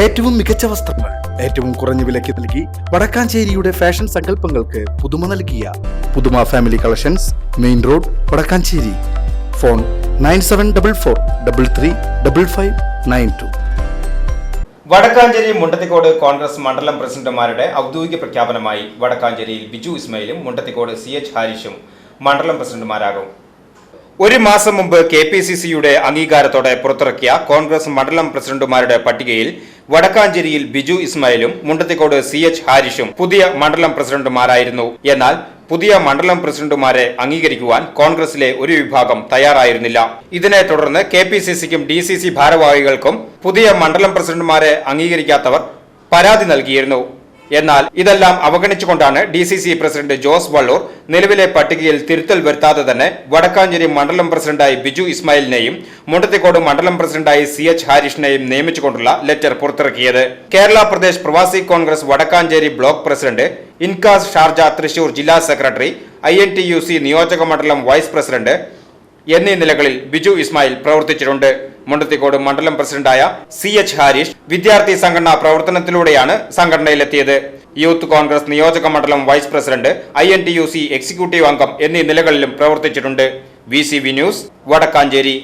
ഏറ്റവും മികച്ച വസ്ത്രങ്ങൾ ഏറ്റവും കുറഞ്ഞ വിലയ്ക്ക് നൽകി വടക്കാഞ്ചേരിയുടെ ഫാഷൻ സങ്കല്പങ്ങൾക്ക് പുതുമ നൽകിയ പുതുമ family collections main road Vadakkancherry. Phone nine seven double four double three double five nine two. Vadakkancherry Mundathikode Congress മണ്ഡലം പ്രസിഡന്റുമാരുടെ ഔദ്യോഗിക പ്രഖ്യാപനമായി വടക്കാഞ്ചേരിയിൽ ബിജു ഇസ്മയിലും മുണ്ടത്തിക്കോട് സി എച്ച് ഹാരിഷും മണ്ഡലം പ്രസിഡന്റുമാരാകും. ഒരു മാസം മുമ്പ് കെ പി സി സിയുടെ അംഗീകാരത്തോടെ പുറത്തിറക്കിയ കോൺഗ്രസ് മണ്ഡലം പ്രസിഡന്റുമാരുടെ പട്ടികയിൽ വടക്കാഞ്ചേരിയിൽ ബിജു ഇസ്മായിലും മുണ്ടത്തിക്കോട് സി എച്ച് ഹാരിഷും പുതിയ മണ്ഡലം പ്രസിഡന്റുമാരായിരുന്നു. എന്നാൽ പുതിയ മണ്ഡലം പ്രസിഡന്റുമാരെ അംഗീകരിക്കുവാൻ കോൺഗ്രസിലെ ഒരു വിഭാഗം തയ്യാറായിരുന്നില്ല. ഇതിനെ തുടർന്ന് കെ പി സി സിക്കും ഡി സി സി ഭാരവാഹികൾക്കും പുതിയ മണ്ഡലം പ്രസിഡന്റുമാരെ അംഗീകരിക്കാത്തവർ പരാതി നൽകിയിരുന്നു. എന്നാൽ ഇതെല്ലാം അവഗണിച്ചുകൊണ്ടാണ് D C C president Jose Vallur നിലവിലെ പട്ടികയിൽ തിരുത്തൽ വരുത്താതെ തന്നെ വടക്കാഞ്ചേരി മണ്ഡലം പ്രസിഡന്റായി ബിജു ഇസ്മായിലിനെയും മുണ്ടത്തിക്കോട് മണ്ഡലം പ്രസിഡന്റായി സി എച്ച് ഹാരിഷിനെയും നിയമിച്ചുകൊണ്ടുള്ള ലെറ്റർ പുറത്തിറക്കിയത്. Kerala Pradesh Pravasi Congress Vadakkancherry block president INCAS Sharjah Thrissur ജില്ലാ secretary I N T U C നിയോജക മണ്ഡലം വൈസ് പ്രസിഡന്റ് എന്നീ നിലകളിൽ ബിജു ഇസ്മായിൽ പ്രവർത്തിച്ചിട്ടുണ്ട്. മുണ്ടത്തിക്കോട് മണ്ഡലം പ്രസിഡന്റായ സി എച്ച് ഹാരിഷ് വിദ്യാർത്ഥി സംഘടനാ പ്രവർത്തനത്തിലൂടെയാണ് സംഘടനയിലെത്തിയത്. യൂത്ത് കോൺഗ്രസ് നിയോജക മണ്ഡലം vice president I N T U C executive അംഗം എന്നീ നിലകളിലും പ്രവർത്തിച്ചിട്ടുണ്ട്. V C V news Vadakkancherry.